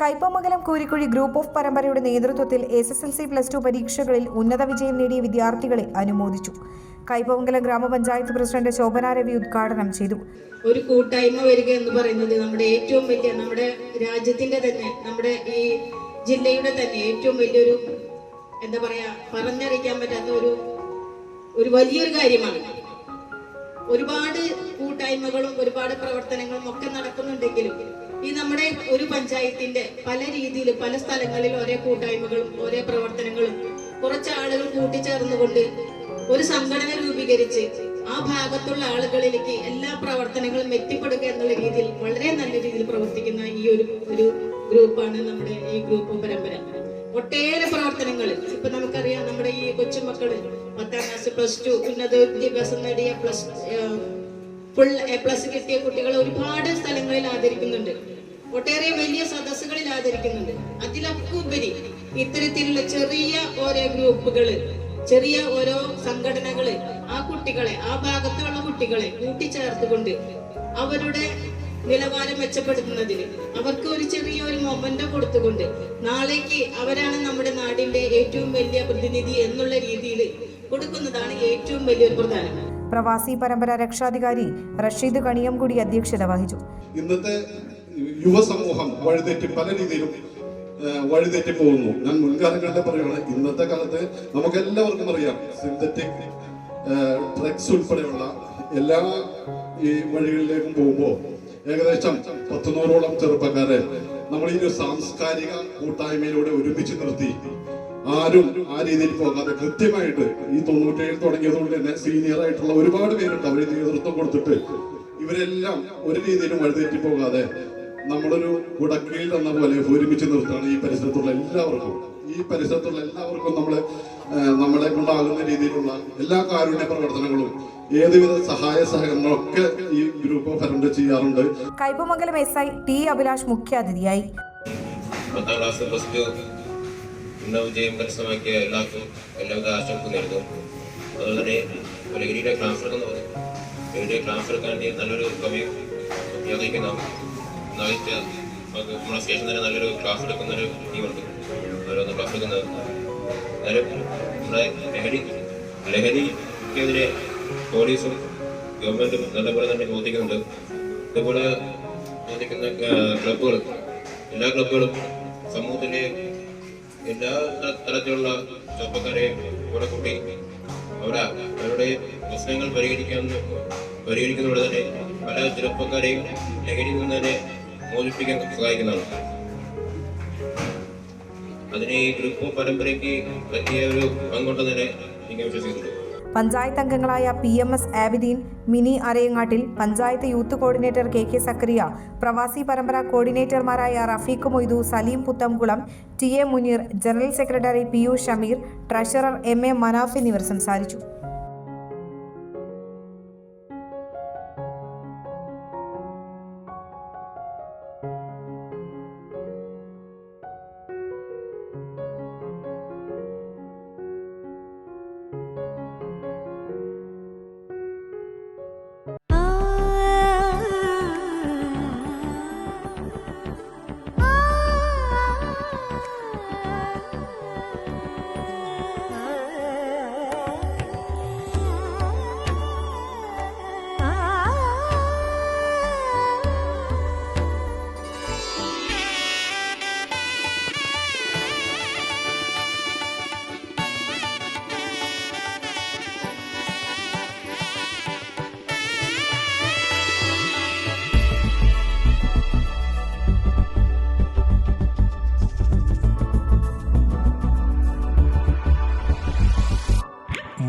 Kaipamangalam Koorikkuzhi group of പരമ്പരയുടെ നേതൃത്വത്തിൽ S S L C plus two പരീക്ഷകളിൽ ഉന്നത വിജയം നേടിയ വിദ്യാർത്ഥികളെ അനുമോദിച്ചു. കയ്പമംഗലം ഗ്രാമപഞ്ചായത്ത് പ്രസിഡന്റ് ശോഭന രവി ഉദ്ഘാടനം ചെയ്തു. ഒരു കൂട്ടായ്മ വരിക എന്ന് പറയുന്നത് നമ്മുടെ ഏറ്റവും വലിയ നമ്മുടെ രാജ്യത്തിന്റെ തന്നെ നമ്മുടെ ഈ ജില്ലയുടെ തന്നെ ഏറ്റവും വലിയൊരു എന്താ പറയാ പറഞ്ഞറിയിക്കാൻ പറ്റാത്ത ഒരു ഒരു വലിയൊരു കാര്യമാണ്. ഒരുപാട് കൂട്ടായ്മകളും ഒരുപാട് പ്രവർത്തനങ്ങളും ഒക്കെ നടക്കുന്നുണ്ടെങ്കിലും ഈ നമ്മുടെ ഒരു പഞ്ചായത്തിന്റെ പല രീതിയിൽ പല സ്ഥലങ്ങളിൽ ഒരേ കൂട്ടായ്മകളും ഒരേ പ്രവർത്തനങ്ങളും കുറച്ച് ആളുകൾ കൂട്ടിച്ചേർന്നുകൊണ്ട് ഒരു സംഘടന രൂപീകരിച്ച് ആ ഭാഗത്തുള്ള ആളുകളിലേക്ക് എല്ലാ പ്രവർത്തനങ്ങളും എത്തിപ്പെടുക എന്നുള്ള രീതിയിൽ വളരെ നല്ല രീതിയിൽ പ്രവർത്തിക്കുന്ന ഈ ഒരു ഒരു ഗ്രൂപ്പാണ് നമ്മുടെ ഈ ഗ്രൂപ്പ് പരമ്പര. ഒട്ടേറെ പ്രവർത്തനങ്ങൾ. ഇപ്പൊ നമുക്കറിയാം നമ്മുടെ ഈ കൊച്ചുമക്കൾ പത്താം ക്ലാസ് പ്ലസ് ടു ഉന്നത വിദ്യാഭ്യാസം നേടിയ പ്ലസ് ഫുൾ എ പ്ലസ് കിട്ടിയ കുട്ടികളെ ഒരുപാട് സ്ഥലങ്ങളിൽ ആദരിക്കുന്നുണ്ട്. ഒട്ടേറെ വലിയ സദസ്സുകളിൽ ആദരിക്കുന്നുണ്ട്. അതിലൊക്കെ ഇത്തരത്തിലുള്ള ചെറിയ ഓരോ ഗ്രൂപ്പുകൾ ചെറിയ ഓരോ സംഘടനകൾ ആ കുട്ടികളെ ആ ഭാഗത്തുള്ള കുട്ടികളെ കൂട്ടിച്ചേർത്തുകൊണ്ട് അവരുടെ നിലവാരം മെച്ചപ്പെടുത്തുന്നതിന് അവർക്ക് ഒരു ചെറിയ ഒരു മൊമെന്റോ കൊടുത്തുകൊണ്ട് നാളേക്ക് അവരാണ് നമ്മുടെ നാടിന്റെ ഏറ്റവും വലിയ പ്രതിനിധി എന്നുള്ള രീതിയിൽ കൊടുക്കുന്നതാണ് ഏറ്റവും വലിയൊരു പ്രധാനം. പ്രവാസി പരമ്പര രക്ഷാധികാരി റഷീദ് കണിയംകുടി അധ്യക്ഷത വഹിച്ചു. ഇന്നത്തെ യുവസമൂഹം വഴിതെറ്റി പല രീതിയിലും വഴിതെറ്റി പോകുന്നു. ഞാൻ മുൻകാലങ്ങളിലെ പറയുകയാണ് ഇന്നത്തെ കാലത്ത് നമുക്ക് എല്ലാവർക്കും അറിയാം സിന്തറ്റിക് ഡ്രഗ്സ് ഉൾപ്പെടെയുള്ള എല്ലാ ഈ വഴികളിലേക്കും പോകുമ്പോൾ ഏകദേശം പത്തുനൂറോളം ചെറുപ്പക്കാരെ നമ്മൾ ഈ ഒരു സാംസ്കാരിക കൂട്ടായ്മയിലൂടെ ഒരുമിച്ച് നിർത്തി ആരും ആ രീതിയിൽ പോകാതെ കൃത്യമായിട്ട് ഈ തൊണ്ണൂറ്റേഴിൽ തുടങ്ങിയതുകൊണ്ട് തന്നെ സീനിയർ ആയിട്ടുള്ള ഒരുപാട് പേരുണ്ട് അവർ നേതൃത്വം കൊടുത്തിട്ട്. ഇവരെല്ലാം ഒരു രീതിയിലും വഴിതെറ്റി പോകാതെ നമ്മളൊരു കുടക്കീഴിൽ എന്ന പോലെ ഒരുമിച്ച് നിർത്താണ് ഈ പരിസരത്തുള്ള എല്ലാവർക്കും. ഈ പരിസരത്തുള്ള എല്ലാവർക്കും നമ്മൾ നമ്മളെ കൊണ്ടാകുന്ന രീതിയിലുള്ള എല്ലാ കാരുണ്യ പ്രവർത്തനങ്ങളും ഏതുവിധ സഹായ സഹകരണങ്ങളൊക്കെ ഈ ഗ്രൂപ്പ് ഓഫ് ഫണ്ട് ചെയ്യാറുണ്ട്. Kaipamangalam S I T Abhilash മുഖ്യാതിഥിയായി. പത്താം ക്ലാസ് പ്ലസ് ടു ഉന്നത വിജയം കരസ്ഥമാക്കിയ എല്ലാവർക്കും എല്ലാവിധ ആശംസ നേരുന്നു. അതുപോലെ തന്നെ പലഗിരിയുടെ ക്ലാസ് എടുക്കുന്നു ലഹരിയുടെ ക്ലാസ് എടുക്കാൻ വേണ്ടി നല്ലൊരു സമയം ഉപയോഗിക്കുന്ന നമ്മുടെ സ്റ്റേഷൻ തന്നെ നല്ലൊരു ക്ലാസ് എടുക്കുന്ന ഒരു ടീമുണ്ട് ഓരോന്ന് ക്ലാസ് എടുക്കുന്നത് നമ്മുടെ ലഹരി ലഹരിക്കെതിരെ പോലീസും ഗവൺമെന്റും നല്ലപോലെ തന്നെ ബോധിക്കുന്നുണ്ട്. ഇതുപോലെ ബോധിക്കുന്ന ക്ലബ്ബുകൾ എല്ലാ ക്ലബ്ബുകളും സമൂഹത്തിലെ എല്ലാ തരത്തിലുള്ള ചെറുപ്പക്കാരെയും കൂടെ കൂട്ടി അവരാ അവരുടെ പ്രശ്നങ്ങൾ പരിഹരിക്കാൻ പരിഹരിക്കുന്നതോടെ തന്നെ പല ചെറുപ്പക്കാരെയും ലഹരിയിൽ നിന്ന് തന്നെ മോചിപ്പിക്കാൻ സഹായിക്കുന്നതാണ്. അതിന് ഈ ഗ്രൂപ്പ് പരമ്പരയ്ക്ക് പറ്റിയ ഒരു പങ്കുണ്ടെന്ന് തന്നെ എനിക്ക് വിശ്വസിക്കുന്നുണ്ട് പഞ്ചായത്ത് അംഗങ്ങളായ P M S Abideen Mini Arayangattil panchayat youth coordinator K K Zakariya പ്രവാസി പരമ്പര കോർഡിനേറ്റർമാരായ Rafeeq Moidu Saleem Puthankulam T A Muneer general secretary P U Shameer treasurer M A Manaf എന്നിവർ സംസാരിച്ചു.